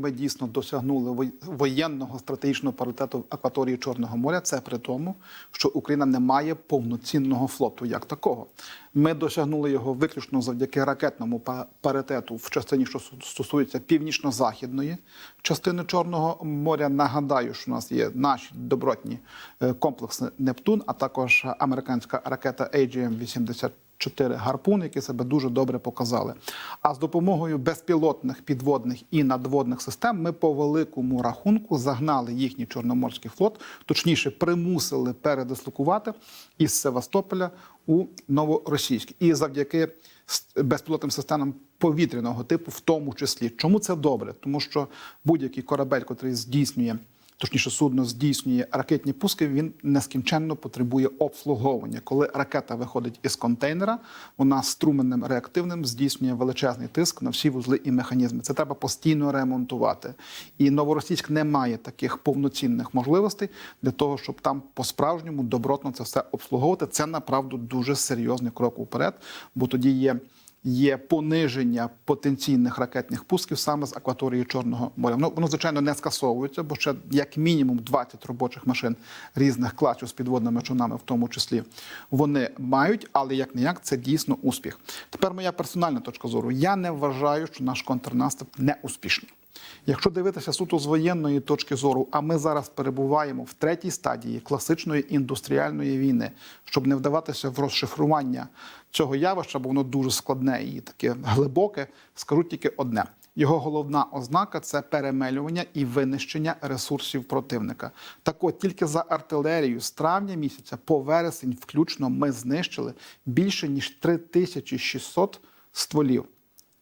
ми дійсно досягнули воєнного стратегічного паритету в акваторії Чорного моря. Це при тому, що Україна не має повноцінного флоту як такого. Ми досягнули його виключно завдяки ракетному паритету в частині, що стосується північно-західної частини Чорного моря. Нагадаю, що у нас є наші добротні е, комплекси Нептун, а також американська ракета agm 84 ем Чотири гарпуни, які себе дуже добре показали. А з допомогою безпілотних підводних і надводних систем ми по великому рахунку загнали їхній чорноморський флот, точніше, примусили передислокувати із Севастополя у новоросійськ. І завдяки безпілотним системам. Повітряного типу, в тому числі, чому це добре, тому що будь-який корабель, який здійснює точніше судно здійснює ракетні пуски, він нескінченно потребує обслуговування. Коли ракета виходить із контейнера, вона струменем реактивним здійснює величезний тиск на всі вузли і механізми. Це треба постійно ремонтувати. І новоросійськ не має таких повноцінних можливостей для того, щоб там по-справжньому добротно це все обслуговувати. Це направду дуже серйозний крок уперед, бо тоді є є пониження потенційних ракетних пусків саме з акваторії Чорного моря. Ну, воно, звичайно, не скасовується, бо ще як мінімум 20 робочих машин різних класів з підводними човнами, в тому числі, вони мають, але як не як це дійсно успіх. Тепер моя персональна точка зору. Я не вважаю, що наш контрнаступ не успішний. Якщо дивитися суто з воєнної точки зору, а ми зараз перебуваємо в третій стадії класичної індустріальної війни, щоб не вдаватися в розшифрування цього явища, бо воно дуже складне і таке глибоке, скажу тільки одне. Його головна ознака це перемелювання і винищення ресурсів противника. Так от тільки за артилерію з травня місяця по вересень, включно, ми знищили більше ніж 3600 стволів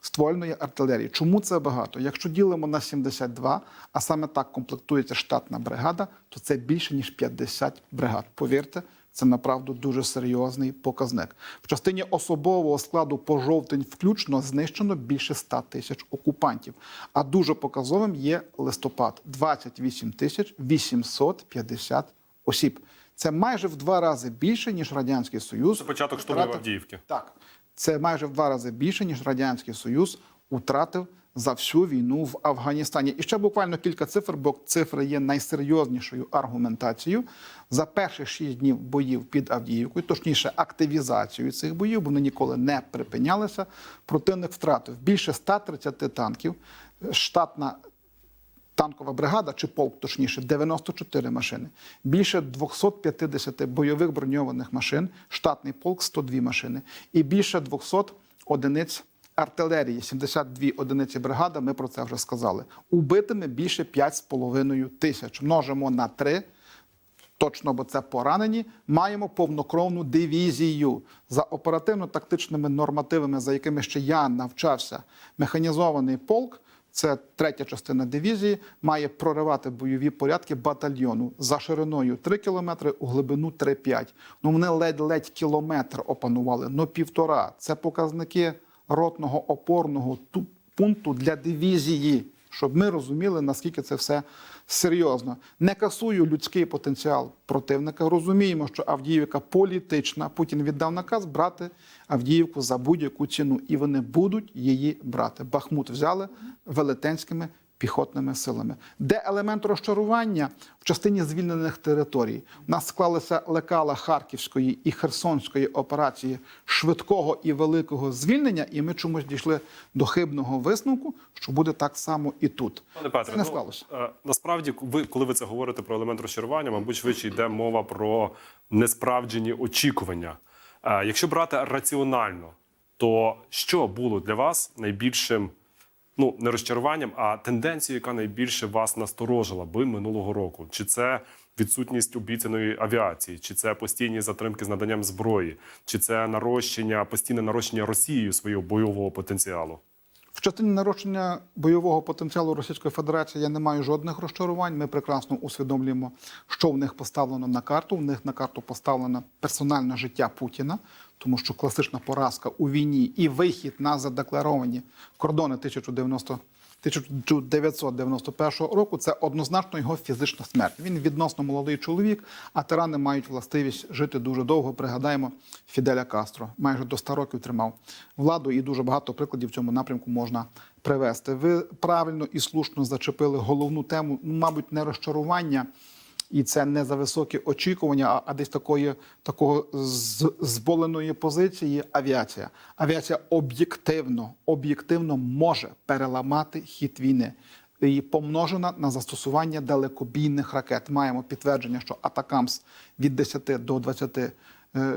ствольної артилерії. Чому це багато? Якщо ділимо на 72, а саме так комплектується штатна бригада, то це більше ніж 50 бригад. Повірте, це направду дуже серйозний показник. В частині особового складу по жовтень включно знищено більше 100 тисяч окупантів. А дуже показовим є листопад 28 тисяч 850 осіб. Це майже в два рази більше ніж радянський союз. Це початок штурму Авдіївки. так, це майже в два рази більше, ніж Радянський Союз втратив за всю війну в Афганістані. І ще буквально кілька цифр, бо цифри є найсерйознішою аргументацією. За перші шість днів боїв під Авдіївкою, точніше, активізацію цих боїв, бо вони ніколи не припинялися. Противник втратив більше 130 танків, штатна танкова бригада чи полк, точніше, 94 машини, більше 250 бойових броньованих машин, штатний полк 102 машини і більше 200 одиниць артилерії, 72 одиниці бригада. Ми про це вже сказали. Убитими більше 5,5 тисяч. Множимо на 3. Точно, бо це поранені. Маємо повнокровну дивізію за оперативно-тактичними нормативами, за якими ще я навчався. Механізований полк. Це третя частина дивізії, має проривати бойові порядки батальйону за шириною 3 кілометри, у глибину 3-5. Ну вони ледь-ледь кілометр опанували, ну півтора. Це показники ротного опорного ту- пункту для дивізії, щоб ми розуміли, наскільки це все серйозно. Не касую людський потенціал противника. Розуміємо, що Авдіївка політична. Путін віддав наказ брати Авдіївку за будь-яку ціну, і вони будуть її брати. Бахмут взяли велетенськими піхотними силами. Де елемент розчарування в частині звільнених територій? У нас склалися лекала Харківської і Херсонської операції швидкого і великого звільнення, і ми чомусь дійшли до хибного висновку, що буде так само і тут. Пане Петре, не ну, склалося. е, насправді, ви, коли ви це говорите про елемент розчарування, мабуть, швидше йде мова про несправджені очікування. Е, Якщо брати раціонально, то що було для вас найбільшим, ну не розчаруванням, а тенденцією, яка найбільше вас насторожила би минулого року? Чи це відсутність обіцяної авіації, чи це постійні затримки з наданням зброї, чи це нарощення, постійне нарощення Росією свого бойового потенціалу? В частині нарощення бойового потенціалу Російської Федерації я не маю жодних розчарувань. Ми прекрасно усвідомлюємо, що в них поставлено на карту. В них на карту поставлено персональне життя Путіна, тому що класична поразка у війні і вихід на задекларовані кордони 1991 року, це однозначно його фізична смерть. Він відносно молодий чоловік, а тирани мають властивість жити дуже довго. Пригадаємо Фіделя Кастро. Майже до 100 років тримав владу, і дуже багато прикладів в цьому напрямку можна привести. Ви правильно і слушно зачепили головну тему, ну, мабуть, не розчарування. І це не за високі очікування, а, десь такої такого зболеної позиції авіація. Авіація об'єктивно, об'єктивно може переламати хід війни. І помножена на застосування далекобійних ракет. Маємо підтвердження, що Атакамс від 10 до 20 е,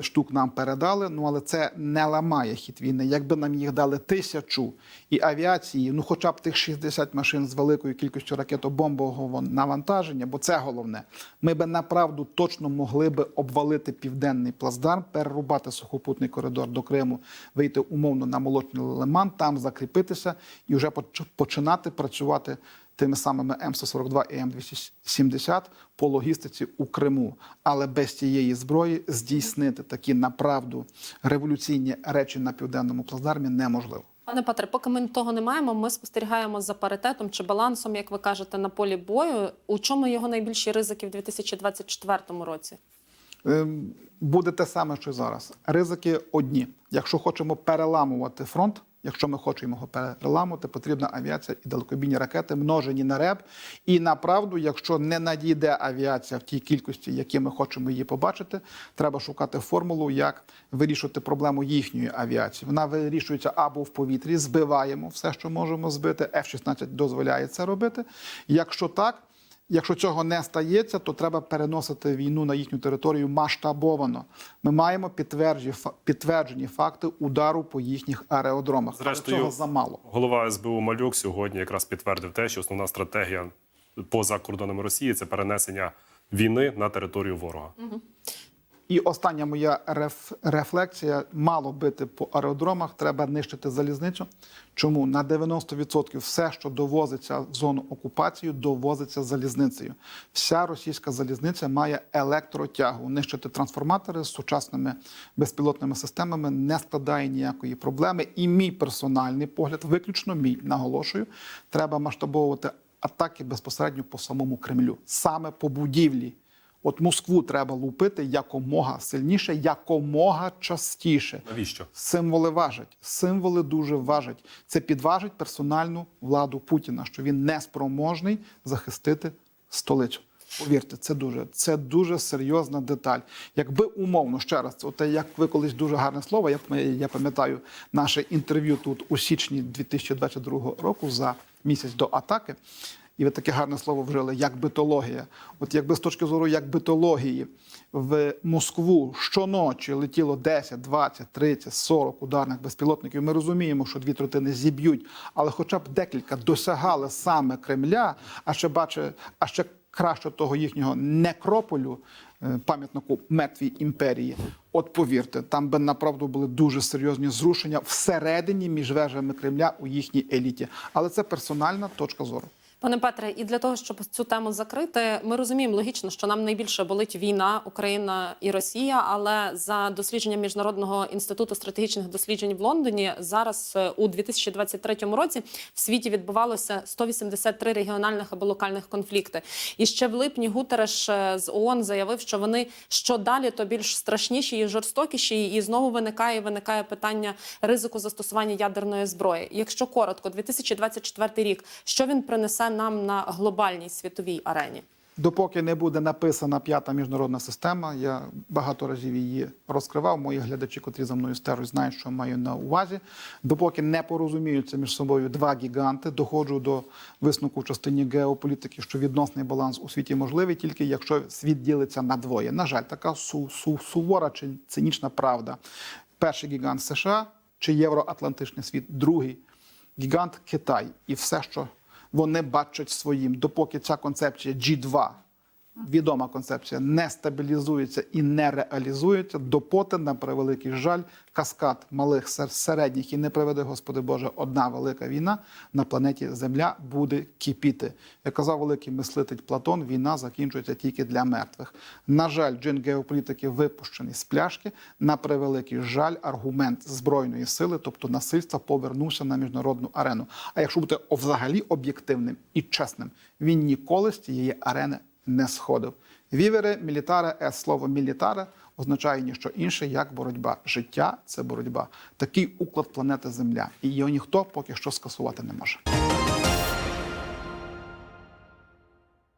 штук нам передали. Ну але це не ламає хід війни. Якби нам їх дали тисячу і авіації, ну хоча б тих 60 машин з великою кількістю ракетобомбового навантаження, бо це головне, ми би направду точно могли би обвалити південний плацдарм, перерубати сухопутний коридор до Криму, вийти умовно на молочний лиман, там закріпитися і вже починати працювати тими самими М142 і М270 по логістиці у Криму. Але без цієї зброї здійснити такі направду революційні речі на південному плацдармі неможливо. Пане Петре, поки ми того не маємо, ми спостерігаємо за паритетом чи балансом, як ви кажете, на полі бою. У чому його найбільші ризики в 2024 році? Ем, Буде те саме, що й зараз. Ризики одні. Якщо хочемо переламувати фронт, якщо ми хочемо його переламувати, потрібна авіація і далекобійні ракети, множені на реб. І направду, якщо не надійде авіація в тій кількості, які ми хочемо її побачити, треба шукати формулу, як вирішувати проблему їхньої авіації. Вона вирішується або в повітрі, збиваємо все, що можемо збити. F-16 дозволяє це робити. Якщо так. Якщо цього не стається, то треба переносити війну на їхню територію масштабовано. Ми маємо підтверджені, підтверджені факти удару по їхніх аеродромах. Зрештою, цього замало. Голова СБУ Малюк сьогодні якраз підтвердив те, що основна стратегія поза кордонами Росії це перенесення війни на територію ворога. І остання моя реф, рефлексія: мало бити по аеродромах, треба нищити залізницю. Чому на 90% все, що довозиться в зону окупації, довозиться залізницею. Вся російська залізниця має електротягу. Нищити трансформатори з сучасними безпілотними системами не складає ніякої проблеми. І мій персональний погляд, виключно мій наголошую, треба масштабовувати атаки безпосередньо по самому Кремлю, саме по будівлі. От Москву треба лупити якомога сильніше, якомога частіше. Навіщо? Символи важать. Символи дуже важать. Це підважить персональну владу Путіна, що він не спроможний захистити столицю. Повірте, це дуже це дуже серйозна деталь. Якби умовно ще раз, от як ви колись дуже гарне слово, я, пам- я пам'ятаю наше інтерв'ю тут у січні 2022 року за місяць до атаки. І ви таке гарне слово вжили, як битологія. От якби з точки зору як битології в Москву щоночі летіло 10, 20, 30, 40 ударних безпілотників, ми розуміємо, що дві третини зіб'ють, але хоча б декілька досягали саме Кремля, а ще бачить, а ще краще того їхнього некрополю, е, пам'ятнику мертвій імперії. От повірте, там би направду були дуже серйозні зрушення всередині між вежами Кремля у їхній еліті. Але це персональна точка зору. Пане Петре, і для того, щоб цю тему закрити, ми розуміємо логічно, що нам найбільше болить війна Україна і Росія. Але за дослідженням міжнародного інституту стратегічних досліджень в Лондоні зараз е, у 2023 році в світі відбувалося 183 регіональних або локальних конфлікти. І ще в липні Гутереш е, з ООН заявив, що вони що далі, то більш страшніші і жорстокіші. І знову виникає виникає питання ризику застосування ядерної зброї. Якщо коротко, 2024 рік, що він принесе нам на глобальній світовій арені? Допоки не буде написана п'ята міжнародна система, я багато разів її розкривав. Мої глядачі, котрі за мною стежать, знають, що маю на увазі. Допоки не порозуміються між собою два гіганти, доходжу до висновку в частині геополітики, що відносний баланс у світі можливий, тільки якщо світ ділиться на двоє. На жаль, така су- су- сувора чи цинічна правда. Перший гігант США чи євроатлантичний світ, другий гігант Китай і все, що вони бачать своїм, допоки ця концепція G2 відома концепція не стабілізується і не реалізується, допоти, на превеликий жаль, каскад малих сер- середніх і не приведе, Господи Боже, одна велика війна на планеті Земля буде кипіти. Як казав великий мислитель Платон, війна закінчується тільки для мертвих. На жаль, джин геополітики випущений з пляшки. На превеликий жаль, аргумент збройної сили, тобто насильства, повернувся на міжнародну арену. А якщо бути взагалі об'єктивним і чесним, він ніколи з цієї арени не сходив. Вівери мілітаре, е слово мілітаре означає ніщо інше, як боротьба. Життя це боротьба. Такий уклад планети Земля, і його ніхто поки що скасувати не може.